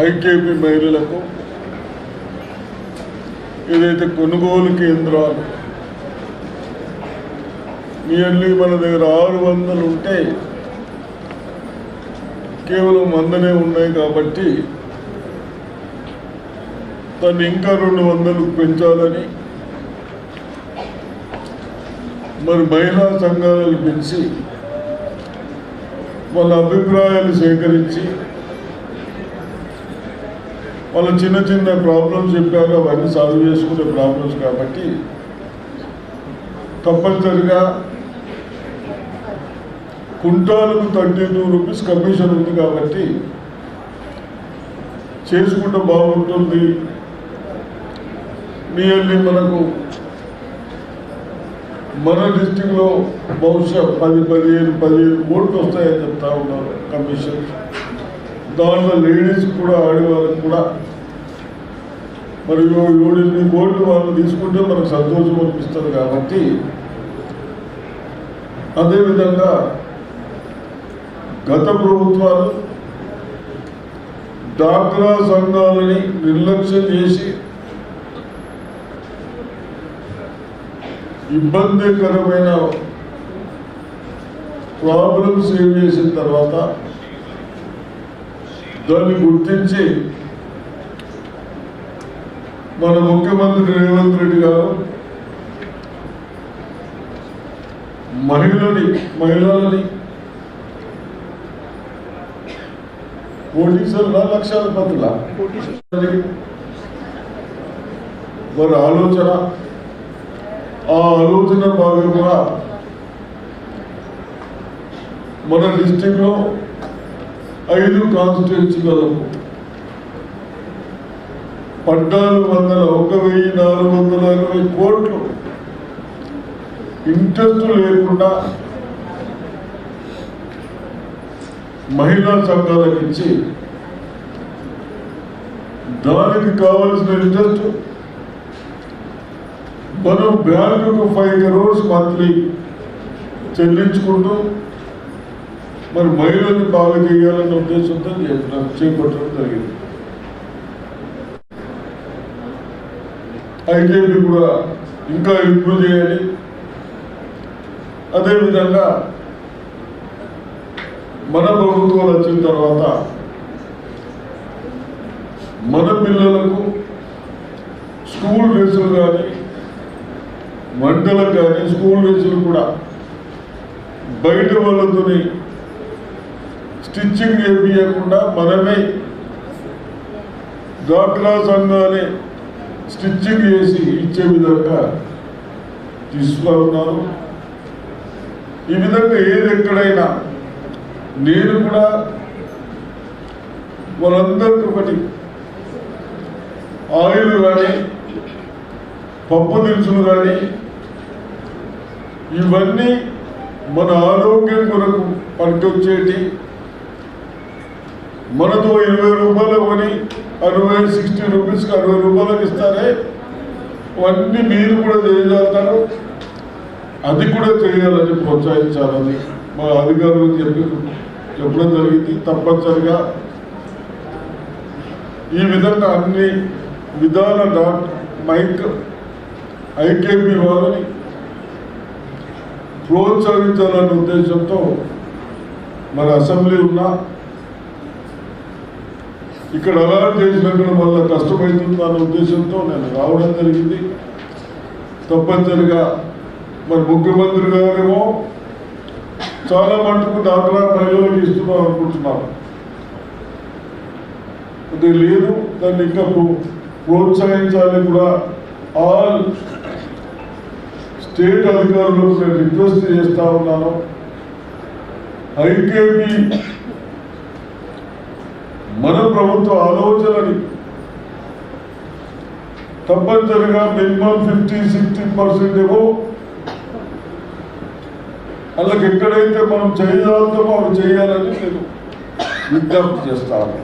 IKP మహిళలకు ఏదైతే కొనుగోలు కేంద్రాలు నియర్లీ మన దగ్గర ఆరు వందలు ఉంటే కేవలం వందనే ఉన్నాయి కాబట్టి దాన్ని ఇంకా రెండు వందలు పెంచాలని మరి మహిళా సంఘాలను పెంచి వాళ్ళ అభిప్రాయాలు సేకరించి వాళ్ళు చిన్న చిన్న ప్రాబ్లమ్స్ చెప్పారు అవన్నీ సాల్వ్ చేసుకునే ప్రాబ్లమ్స్ కాబట్టి తప్పనిసరిగా కుంటాలకు థర్టీ టూ రూపీస్ కమిషన్ ఉంది కాబట్టి చేసుకుంటే బాగుంటుంది. నియర్లీ మనకు మన డిస్టిక్లో బహుశా పది పదిహేను పదిహేను ఓట్లు వస్తాయని చెప్తా ఉన్నారు కమిషన్ దాంట్లో లేడీస్ కూడా ఆడేవాళ్ళకి కూడా. మరి ఏడెనిమిది కోట్లు వాళ్ళు తీసుకుంటే మనకు సంతోషం అనిపిస్తుంది కాబట్టి అదేవిధంగా గత ప్రభుత్వాలు డాక్రా సంఘాలని నిర్లక్ష్యం చేసి ఇబ్బందికరమైన ప్రాబ్లమ్స్ సేవ్ చేసిన తర్వాత దాన్ని గుర్తించి మన ముఖ్యమంత్రి రేవంత్ రెడ్డి గారు మహిళని మహిళలని కోటీశ్వరుల లక్షాధిపతుల మరి ఆలోచన ఆ ఆలోచన భాగంగా మన డిస్టిక్లో ఐదు కాన్స్టిట్యూన్సీలలో పద్నాలుగు వందల ఒక వెయ్యి నాలుగు వందల అరవై కోట్లు ఇంట్రెస్ట్ లేకుండా మహిళా సంఘాలకు ఇచ్చి దానికి కావలసిన ఇంట్రెస్ట్ మనం బ్యాంకుకు ఫైవ్ క్రోర్స్ మంత్లీ చెల్లించుకుంటూ మరి మహిళల్ని బాగా చేయాలన్న ఉద్దేశంతో చేపట్ట- చేపట్టడం జరిగింది. అయితే కూడా ఇంకా ఇంప్రూవ్ చేయాలి. అదేవిధంగా మన ప్రభుత్వాలు వచ్చిన తర్వాత మన పిల్లలకు స్కూల్ డ్రెస్సులు కానీ వంటలకు కానీ స్కూల్ డ్రెస్సులు కూడా బయట వాళ్ళతోని స్టిచ్చింగ్ చేయకుండా మనమే డాక్రా సంఘాలే స్టిచ్చింగ్ చేసి ఇచ్చే విధంగా తీసుకురా ఉన్నారు ఈ విధంగా ఏది ఎక్కడైనా నేను కూడా వాళ్ళందరికీ ఒకటి ఆయిల్ కానీ పప్పు దినుసులు కానీ ఇవన్నీ మన ఆరోగ్యం కొరకు పనికొచ్చేటి మనతో ఇరవై రూపాయలు కొని అరవై సిక్స్టీ రూపీస్కి అరవై రూపాయలకు ఇస్తారే? అవన్నీ మీరు కూడా చేయగలుగుతారు అది కూడా చేయాలని ప్రోత్సహించాలని మా అధికారులు చెప్పి చెప్పడం జరిగింది. తప్పనిసరిగా ఈ విధంగా అన్ని విధాల డాట్ మైక్ ఐకేపీ వారిని ప్రోత్సహించాలనే ఉద్దేశంతో మన అసెంబ్లీ ఉన్నా ఇక్కడ అలాట్ చేసినట్టు వల్ల కష్టమవుతుంది అనే ఉద్దేశంతో నేను రావడం జరిగింది. తప్పనిసరిగా మరి ముఖ్యమంత్రి గారేమో చాలా మటుకు దాఖలా మహిళలకు ఇస్తున్నాం అనుకుంటున్నాను. అది లేదు దాన్ని ఇంకా ప్రోత్సహించాలని కూడా. ఆల్ స్టేట్ అధికారులకు నేను రిక్వెస్ట్ చేస్తా ఉన్నాను. ఐకేపీ మన ప్రభుత్వ ఆలోచనని తప్పనిసరిగా మినిమం ఫిఫ్టీ సిక్స్టీ పర్సెంట్ ఏమో వాళ్ళకి ఎక్కడైతే మనం చేయగలుగుతామో అవి చేయాలని నేను విజ్ఞప్తి చేస్తాను